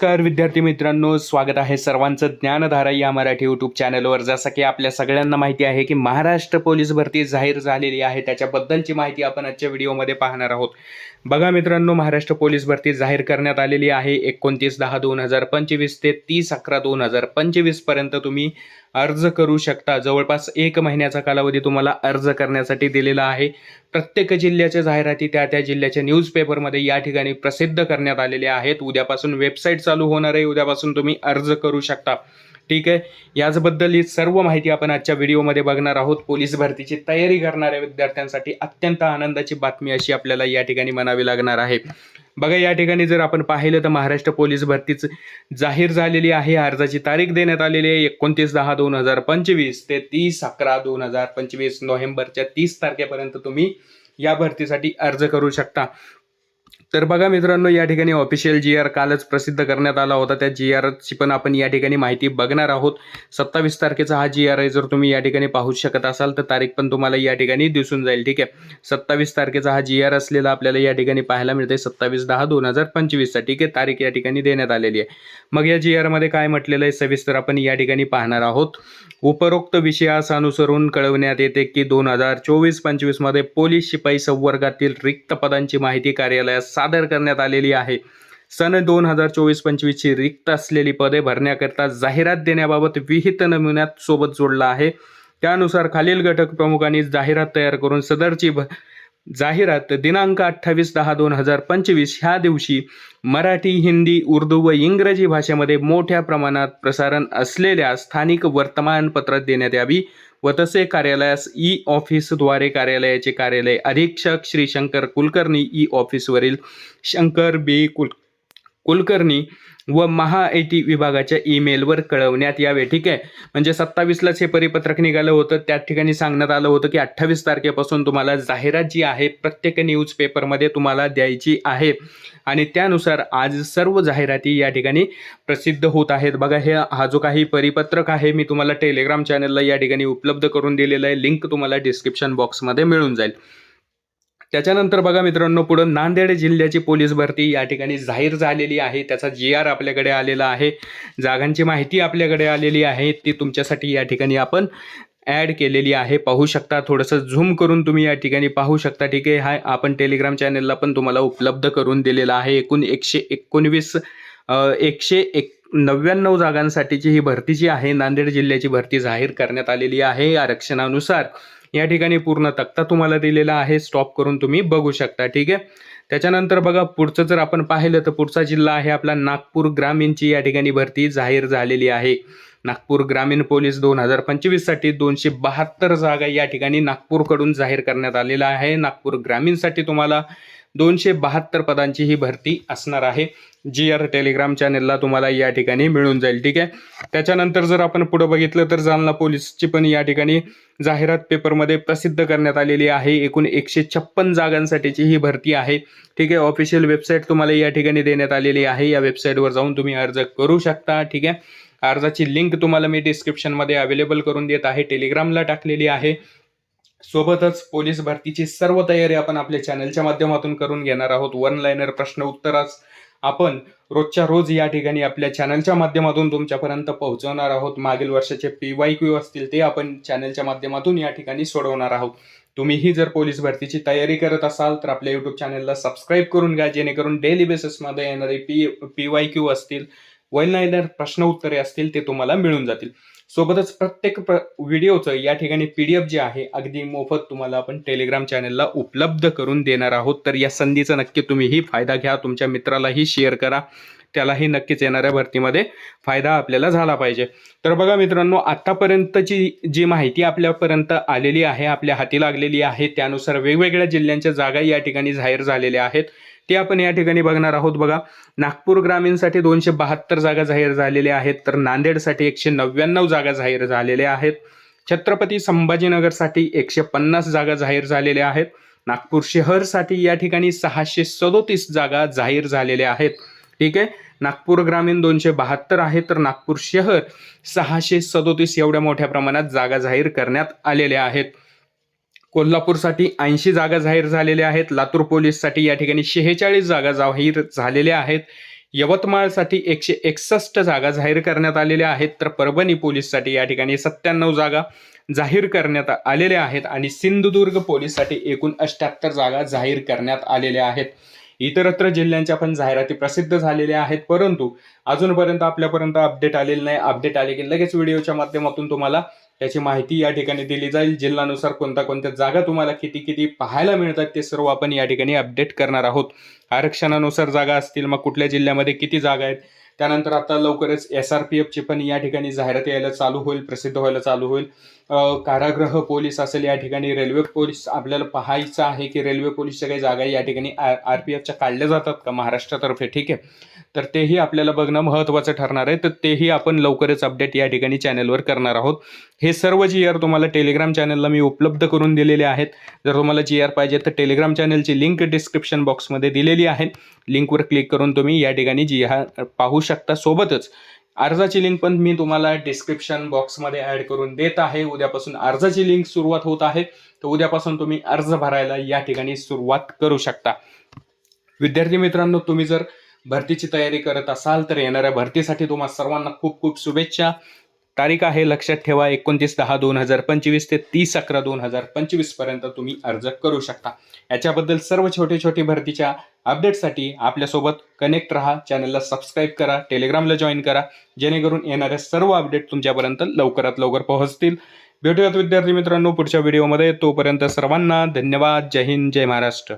नमस्कार विद्यार्थी मित्रांनो स्वागत आहे सर्वांचं ज्ञानधारा या मराठी यूट्यूब चॅनलवर जसं की आपल्या सगळ्यांना माहिती आहे की महाराष्ट्र पोलीस भरती जाहीर झालेली आहे. त्याच्याबद्दलची माहिती आपण आजच्या व्हिडिओमध्ये पाहणार आहोत. बघा मित्रांनो महाराष्ट्र पोलीस भरती जाहीर करण्यात आलेली आहे एकोणतीस दहा दोन हजार पंचवीस ते तीस अकरा दोन हजार पंचवीसपर्यंत तुम्ही अर्ज करू शकता. जवळपास एक महिन्याचा कालावधी तुम्हाला अर्ज करण्यासाठी दिलेला आहे. प्रत्येक जिल्ह्याच्या जाहिराती त्या त्या जिल्ह्याच्या न्यूजपेपरमध्ये या ठिकाणी प्रसिद्ध करण्यात आलेल्या आहेत. उद्यापासून वेबसाईट चालू होणार आहे. उद्यापासून तुम्ही अर्ज करू शकता. ठीक आहे? याचबद्दल ही सर्व माहिती आपण आजच्या व्हिडिओमध्ये बघणार आहोत. पोलीस भरतीची तयारी करणाऱ्या विद्यार्थ्यांसाठी अत्यंत आनंदाची बातमी अशी आपल्याला या ठिकाणी म्हणावी लागणार आहे. बघा या ठिकाणी जर आपण पाहिलं तर महाराष्ट्र पोलीस भरतीच जाहीर झालेली आहे. अर्जाची तारीख देण्यात आलेली आहे. एकोणतीस दहा दोन हजार पंचवीस ते तीस अकरा दोन हजार पंचवीस नोव्हेंबरच्या तीस तारखेपर्यंत तुम्ही या भरतीसाठी अर्ज करू शकता. तर बघा मित्रांनो या ठिकाणी ऑफिशियल जी आर कालच प्रसिद्ध करण्यात आला होता. त्या जी आरची पण आपण या ठिकाणी माहिती बघणार आहोत. सत्तावीस तारखेचा हा जी आर आहे जर तुम्ही या ठिकाणी पाहू शकत असाल तर तारीख पण तुम्हाला या ठिकाणी दिसून जाईल. ठीक आहे? सत्तावीस तारखेचा हा जी आर असलेला आपल्याला या ठिकाणी पाहायला मिळते सत्तावीस दहा दोन हजार पंचवीसचा. ठीक आहे? तारीख या ठिकाणी देण्यात आलेली आहे. मग या जी आरमध्ये काय म्हटलेलं आहे सविस्तर आपण या ठिकाणी पाहणार आहोत. उपरोक्त विषयास अनुसरून कळवण्यात येते की दोन हजार चोवीस पंचवीसमध्ये पोलीस शिपाई संवर्गातील रिक्त पदांची माहिती कार्यालयात सादर करण्यात आलेली आहे. सन दोन हजार चोवीस पंचवीसची रिक्त असलेली पदे भरण्याकरता जाहिरात देण्याबाबत विहित नमुन्यात सोबत जोडला आहे. त्यानुसार खालील घटक प्रमुखांनी जाहिरात तयार करून सदरची भ जाहिरात दिनांक अठ्ठावीस दहा दोन हजार पंचवीस ह्या दिवशी मराठी हिंदी उर्दू व इंग्रजी भाषेमध्ये मोठ्या प्रमाणात प्रसारण असलेल्या स्थानिक वर्तमानपत्रात देण्यात यावी व तसे कार्यालयास ई ऑफिसद्वारे कार्यालयाचे कार्यालय अधीक्षक श्री शंकर कुलकर्णी ई ऑफिसवरील शंकर बी कुल कुलकर्णी व महा आय टी विभागाच्या ईमेलवर कळवण्यात यावे ठीक आहे? म्हणजे सत्तावीसलाच हे परिपत्रक निघालं होतं. त्या ठिकाणी सांगण्यात आलं होतं की अठ्ठावीस तारखेपासून तुम्हाला जाहिरात जी आहे प्रत्येक न्यूज पेपरमध्ये तुम्हाला द्यायची आहे. आणि त्यानुसार आज सर्व जाहिराती या ठिकाणी प्रसिद्ध होत आहेत. बघा हे हा जो काही परिपत्रक आहे मी तुम्हाला टेलिग्राम चॅनलला या ठिकाणी उपलब्ध करून दिलेलं आहे. लिंक तुम्हाला डिस्क्रिप्शन बॉक्समध्ये मिळून जाईल. त्याच्यानंतर बघा मित्रांनो पुढं नांदेड जिल्ह्याची पोलीस भरती या ठिकाणी जाहीर झालेली आहे. त्याचा जी आर आपल्याकडे आलेला आहे. जागांची माहिती आपल्याकडे आलेली आहे. ती तुमच्यासाठी या ठिकाणी आपण ॲड केलेली आहे. पाहू शकता थोडंसं झूम करून तुम्ही या ठिकाणी पाहू शकता ठीक आहे? हा आपण टेलिग्राम चॅनलला पण तुम्हाला उपलब्ध करून दिलेला आहे. एकूण एकशे एकोणवीस एकशे एक नव्याण्णव जागांसाठीची ही भरती जी आहे. नांदेड जिल्ह्याची भरती जाहीर करण्यात आलेली आहे. आरक्षणानुसार या ठिकाणी पूर्ण तक्ता तुम्हाला दिलेला आहे. स्टॉप करून तुम्ही बघू शकता ठीक आहे? त्याच्यानंतर बघा पुढचं जर आपण पाहिलं तर पुढचा जिल्हा आहे आपला नागपूर ग्रामीणची या ठिकाणी भरती जाहीर झालेली आहे. नागपूर ग्रामीण पोलीस दोन हजार पंचवीससाठी दोनशे बहात्तर जागा या ठिकाणी नागपूरकडून जाहीर करण्यात आलेला आहे. नागपूर ग्रामीणसाठी तुम्हाला दोनशे बहात्तर पदांची ही भरती असणार आहे. जी आर टेलिग्राम चॅनेलला तुम्हाला या ठिकाणी मिळून जाईल ठीक आहे? त्याच्यानंतर जर आपण पुढं बघितलं तर जालना पोलीसची पण या ठिकाणी जाहिरात पेपरमध्ये प्रसिद्ध करण्यात आलेली आहे. एकूण एकशे छप्पन जागांसाठीची ही भरती आहे ठीक आहे? ऑफिशियल वेबसाईट तुम्हाला या ठिकाणी देण्यात आलेली आहे. या वेबसाईटवर जाऊन तुम्ही अर्ज करू शकता ठीक आहे? अर्जाची लिंक तुम्हाला मी डिस्क्रिप्शनमध्ये अवेलेबल करून देत आहे. टेलिग्रामला टाकलेली आहे. सोबतच पोलीस भरतीची सर्व तयारी आपण आपल्या चॅनलच्या माध्यमातून करून घेणार आहोत. वन लाईनर प्रश्न उत्तरास आपण रोजच्या रोज या ठिकाणी आपल्या चॅनलच्या माध्यमातून तुमच्यापर्यंत पोहोचवणार आहोत. मागील वर्षाचे पी वाय क्यू असतील ते आपण चॅनलच्या माध्यमातून या ठिकाणी सोडवणार आहोत. तुम्हीही जर पोलीस भरतीची तयारी करत असाल तर आपल्या युट्यूब चॅनलला सबस्क्राईब करून घ्या जेणेकरून डेली बेसिसमध्ये येणारे पी पी वाय क्यू असतील वन लाईनर प्रश्न उत्तरे असतील ते तुम्हाला मिळून जातील. सोबतच प्रत्येक प्र व्हिडिओचं या ठिकाणी पी डी एफ जे आहे अगदी मोफत तुम्हाला आपण टेलिग्राम चॅनलला उपलब्ध करून देणार आहोत. तर या संधीचा नक्की तुम्हीही फायदा घ्या तुमच्या मित्रालाही शेअर करा. त्यालाही नक्कीच येणाऱ्या भरतीमध्ये फायदा आपल्याला झाला पाहिजे. तर बघा मित्रांनो आत्तापर्यंतची जी माहिती आपल्यापर्यंत आलेली आहे आपल्या हाती लागलेली आहे त्यानुसार वेगवेगळ्या जिल्ह्यांच्या जागा या ठिकाणी जाहीर झालेल्या आहेत. ते आपण या ठिकाणी बघणार आहोत बघा. नागपूर ग्रामीणसाठी दोनशे बहात्तर जागा जाहीर झालेल्या आहेत तर नांदेडसाठी एकशे नव्याण्णव जागा जाहीर झालेल्या आहेत. छत्रपती संभाजीनगरसाठी एकशे पन्नास जागा जाहीर झालेल्या आहेत. नागपूर शहरसाठी या ठिकाणी सहाशे सदोतीस जागा जाहीर झालेल्या आहेत. ठीक आहे? नागपूर ग्रामीण दोनशे बहात्तर आहे तर नागपूर शहर सहाशे सदोतीस एवढ्या मोठ्या प्रमाणात जागा जाहीर करण्यात आलेल्या आहेत. कोल्हापूरसाठी ऐंशी जागा जाहीर झालेल्या आहेत. लातूर पोलीससाठी या ठिकाणी शेहेचाळीस जागा जाहीर झालेल्या आहेत. यवतमाळसाठी एकशे एकसष्ट जागा जाहीर करण्यात आलेल्या आहेत. तर परभणी पोलीससाठी या ठिकाणी सत्त्याण्णव जागा जाहीर करण्यात आलेल्या आहेत. आणि सिंधुदुर्ग पोलीससाठी एकूण अष्ट्याहत्तर जागा जाहीर करण्यात आलेल्या आहेत. इतरत्र जिल्ह्यांच्या पण जाहिराती प्रसिद्ध झालेल्या आहेत परंतु अजूनपर्यंत आपल्यापर्यंत अपडेट आलेलं नाही. अपडेट आले की लगेच व्हिडिओच्या माध्यमातून तुम्हाला त्याची माहिती या ठिकाणी दिली जाईल. जिल्ह्यानुसार कोणत्या कोणत्या जागा तुम्हाला किती किती पाहायला मिळतात ते सर्व आपण या ठिकाणी अपडेट करणार आहोत. आरक्षणानुसार जागा असतील मग कुठल्या जिल्ह्यामध्ये किती जागा आहेत त्यानंतर आता लवकरच एस आर पी एफची पण या ठिकाणी जाहिरात यायला चालू होईल प्रसिद्ध व्हायला चालू होईल. कारागृह पोलीस असेल या ठिकाणी रेल्वे पोलीस आपल्याला पाहायचं आहे की रेल्वे पोलीसच्या काही जागा या ठिकाणी आर पी एफच्या काढल्या जातात का? महाराष्ट्रातर्फे ठीक आहे. तर तेही आपल्याला बघणं महत्त्वाचं ठरणार आहे. तर तेही आपण लवकरच अपडेट या ठिकाणी चॅनलवर करणार आहोत. हे सर्व जी आर तुम्हाला टेलिग्राम चॅनलला मी उपलब्ध करून दिलेले आहेत. जर तुम्हाला जी आर पाहिजे तर टेलिग्राम चॅनलची लिंक डिस्क्रिप्शन बॉक्समध्ये दिलेली आहे. लिंकवर क्लिक करून तुम्ही या ठिकाणी जी आर पाहू शकता. सोबतच अर्जाची लिंक पण मी तुम्हाला डिस्क्रिप्शन बॉक्समध्ये ॲड करून देत आहे. उद्यापासून अर्जाची लिंक सुरुवात होत आहे. तर उद्यापासून तुम्ही अर्ज भरायला या ठिकाणी सुरुवात करू शकता. विद्यार्थी मित्रांनो तुम्ही जर भरतीची तयारी करत असाल तर येणाऱ्या भरतीसाठी तुम्हा सर्वांना खूप खूप शुभेच्छा. तारीख आहे लक्षात ठेवा एकोणतीस दहा दोन हजार पंचवीस ते तीस अकरा दोन हजार पंचवीसपर्यंत तुम्ही अर्ज करू शकता. याच्याबद्दल सर्व छोटे छोटे भरतीच्या अपडेटसाठी आपल्यासोबत कनेक्ट राहा चॅनलला सबस्क्राईब करा टेलिग्रामला जॉईन करा जेणेकरून येणाऱ्या सर्व अपडेट तुमच्यापर्यंत लवकरात लवकर पोहोचतील. भेटूयात विद्यार्थी मित्रांनो पुढच्या व्हिडिओमध्ये. तोपर्यंत सर्वांना धन्यवाद. जय हिंद जय महाराष्ट्र.